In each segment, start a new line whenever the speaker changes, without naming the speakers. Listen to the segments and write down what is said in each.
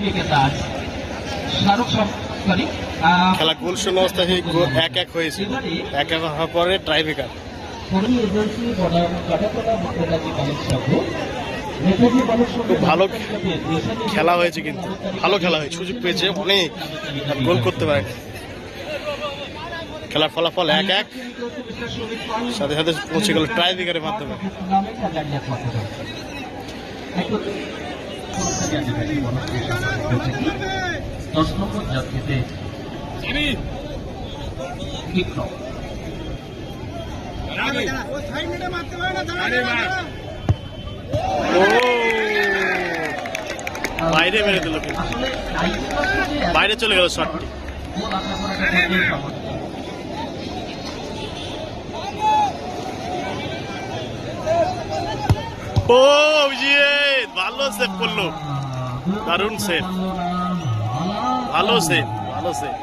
বিবেকের শাহরুখ সরি
খেলা গোল শূন্য অবস্থায় এক এক হয়েছে। এক এক হওয়ার পরে ট্রাইবেকার খুব ভালো খেলা হয়েছে কিন্তু। ভালো খেলা হয়েছে। সুযোগ পেয়েছে অনেক। গোল করতে পারে খেলার ফলাফল এক এক। সাথে সাথে পৌঁছে গেল ট্রাইবেকারের মাধ্যমে।
দশ নম্বর যাত্রীতে বিক্রম
বাইরে মেরে দিল বাইরে চলে গেল শটটি
গোল আশা করাটা খুবই সহজ।
ও, অভিজিৎ, ভালো সেভ করল। দারুণ সেভ ভালো সেভ ভালো সেভ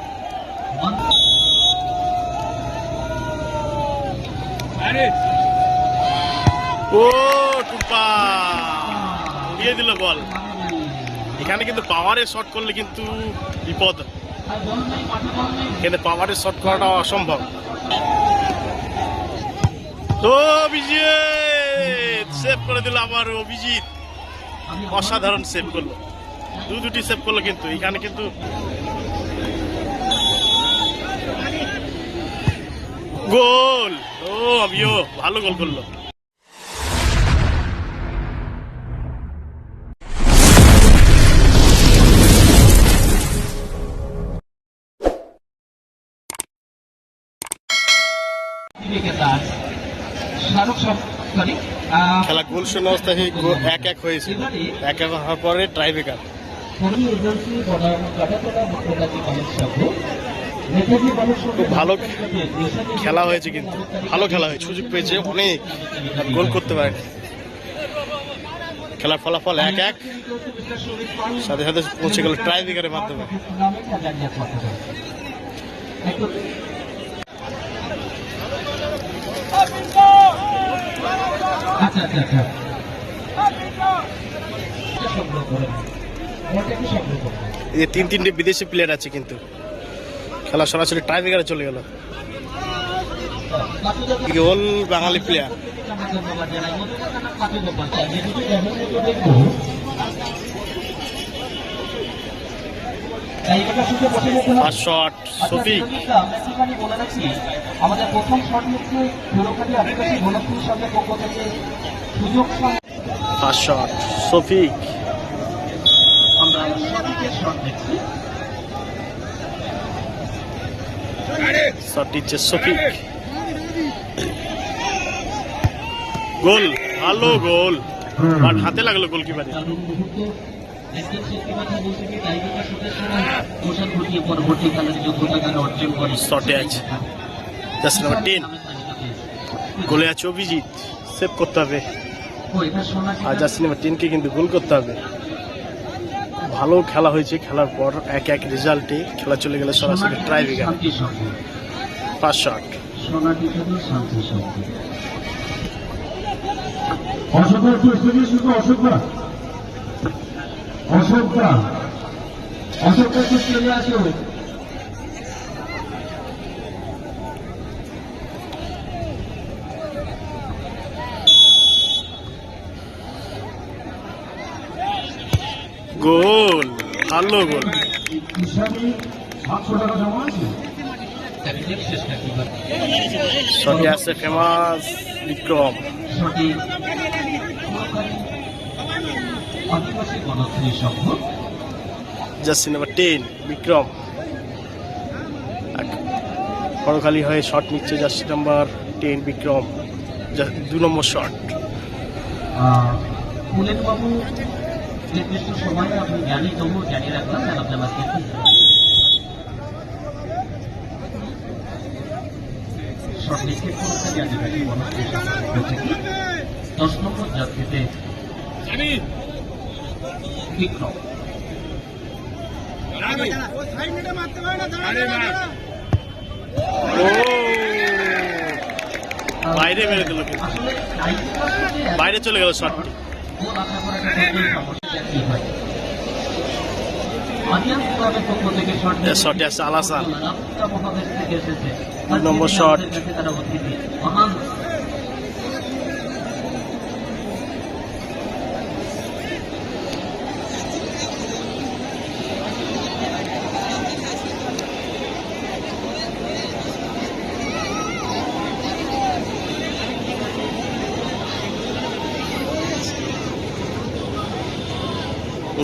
ও টুপা উড়িয়ে দিল বল। এখানে কিন্তু পাওয়ারের শট করলে কিন্তু বিপদ। এখানে পাওয়ারে শট করাটা অসম্ভব। তো অভিজিৎ! সেভ করে দিল আবার অভিজিৎ। অসাধারণ সেভ করল। দু দুটি সেভ করল কিন্তু, এখানে কিন্তু গোল! ও, আমিও ভালো গোল করল।
শাহরুখ সরি
খেলা গোল শূন্য অবস্থায় এক এক হয়েছে? এক এক হওয়ার পরে ট্রাইবেকার খুব ভালো খেলা হয়েছে কিন্তু ভালো খেলা হয়েছে। সুযোগ পেয়েছে অনেক গোল করতে পারে খেলার ফলাফল এক এক। সাথে সাথে পৌঁছে গেল ট্রাইবেকারের মাধ্যমে।
আচ্ছা আচ্ছা আচ্ছা। সংগ্রহ সংগ্রহ
এই তিন তিনটে বিদেশি প্লেয়ার আছে কিন্তু। খেলা সরাসরি ট্রাইবেকারে চলে গেল। Goal Bengali player first shot Shafiq
আমাদের প্রথম শট হচ্ছে সুযোগ
ফার্স্ট শট গোল, ভালো গোল। হাতে লাগল গোলকিপারে
একজন সত্যি কথা বলতে কি টাইগারটা শটের পোশাক ঘটিয়ে পরবর্তী যোগ্যতা যেন অর্জন করে
শটে আছে। জাস্ট নাম্বার টেন গোলে আছে অভিজিৎ। সেভ করতে হবে। আর জাস্ট নাম্বার টেনকে কিন্তু গোল করতে হবে। ভালো খেলা হয়েছে খেলার পর এক এক রেজাল্টে খেলা চলে গেলে সরাসরি
শান্তি শব্দ।
ফার্স্ট শট
শুধু অশোকদা একটু স্টেজে আসো
গোল ভালো গোল।
জমা আছে?
ফেমাস বিক্রম।
সঠিক। আদিবাসী Ganashri Sangha
jersey number ten Vikram Barakhali হয়ে শট নিচ্ছে জার্সি নাম্বার টেন বিক্রম দু নম্বর শট
বাবু নির্দিষ্ট সময়ে আপনি জানি জানিয়ে রাখলাম আপনার দশ নম্বর যাত্রীতে বিক্রম
ও বাইরে মেরে দিল বাইরে চলে গেল শটটি
শট
আছে আলাসান। নম্বর শট।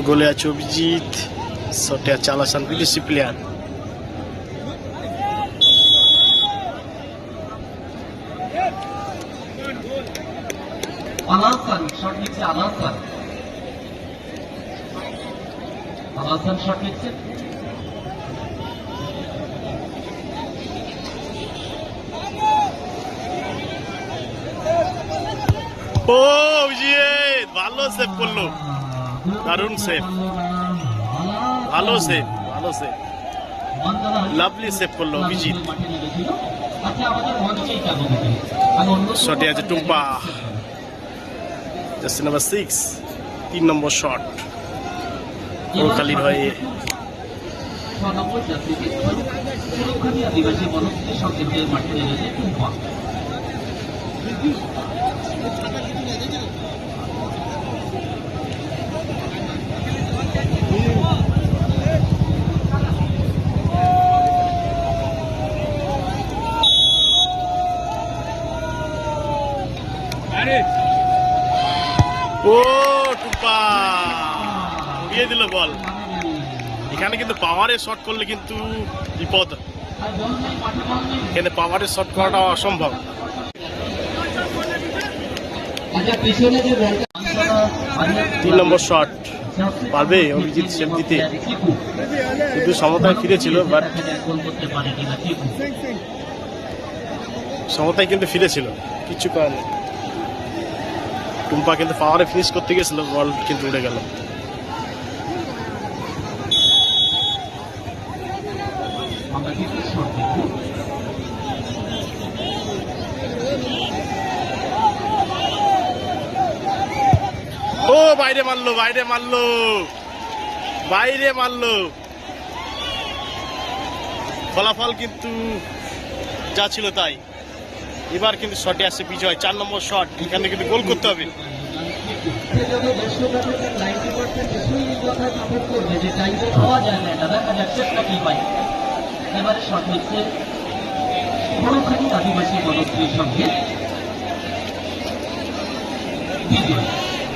গোলে শটে আছে আলাসান বিদেশি প্লেয়ার
আলাসান শট নিচ্ছে আলাসান। আলাসান শট নিচ্ছে।
ও অভিজিৎ ভালো সেভ করল। দারুণ save। ভালো সেভ ভালো সেভ লাভলি সেভ করল অভিজিৎ। শটে আছে টুম্পা। জার্সি নাম্বার সিক্স তিন নম্বর শট কোরখালির হয়ে।
মাঠে
উড়িয়ে দিল বল। এখানে কিন্তু পাওয়ারে শট করলে কিন্তু বিপদ। এখানে পাওয়ারে শট করাটা অসম্ভব। তিন নম্বর শট পারবে অভিজিৎ সেভ কিন্তু সমতায় ফিরেছিল বাট সমতায় কিন্তু ফিরেছিল কিছু করার নেই টুম্পা কিন্তু পাওয়ারে ফিনিশ করতে গেছিল বল কিন্তু উড়ে গেল
আমরা কিন্তু শট দেখব
ও বাইরে মারলো বাইরে মারলো। বাইরে মারলো। ফলাফল কিন্তু যা ছিল তাই। এবার কিন্তু শটে আসছে বিজয়, চার নম্বর শট এখানে কিন্তু গোল করতে হবে।
সঙ্গে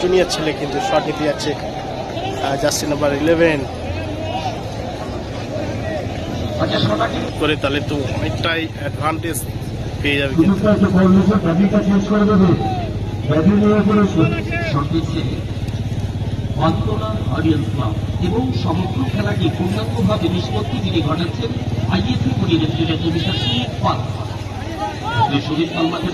জুনিয়র ছেলে কিন্তু শট নিতে যাচ্ছে জার্সি নাম্বার ইলেভেন করে তাহলে তো অনেকটাই অ্যাডভান্টেজ পেয়ে যাবে
অডিয়েন্স ক্লাব এবং সমগ্র খেলাটি পূর্ণাঙ্গভাবে নিষ্পত্তি যিনি ঘটাচ্ছেন অভিশাসী পাল। শরীর পাল মাঠে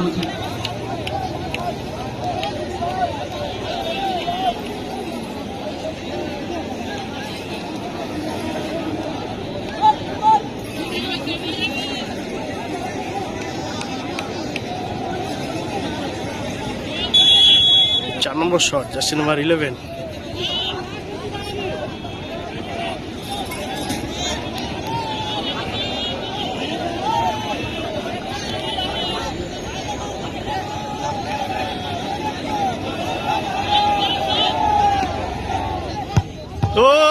চার নম্বর shot, jersey number eleven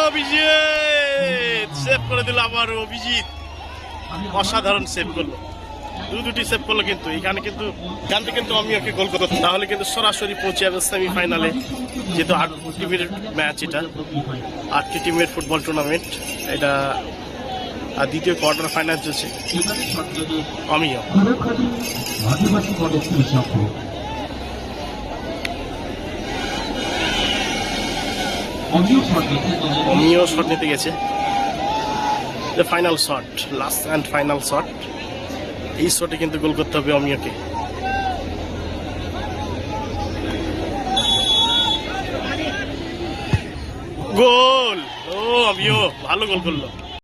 Abhijit! Save করে দিল আবার অভিজিৎ। অসাধারণ সেভ করল। দু দুটি সেভ করল কিন্তু। এখানে কিন্তু এখানটা কিন্তু আমি ওকে গোল করতো তাহলে কিন্তু সরাসরি পৌঁছে যাবে সেমিফাইনালে যেহেতু আট টিমের ম্যাচ এটা। আটটি টিমের ফুটবল টুর্নামেন্ট এটা আর দ্বিতীয় কোয়ার্টার ফাইনাল চলছে। আমিও।
অমিও শট
নিতে গেছে। Final shot last and final shot এই শটে কিন্তু গোল করতে হবে অমিয়াকে। গোল! ও অমিয় ভালো গোল করল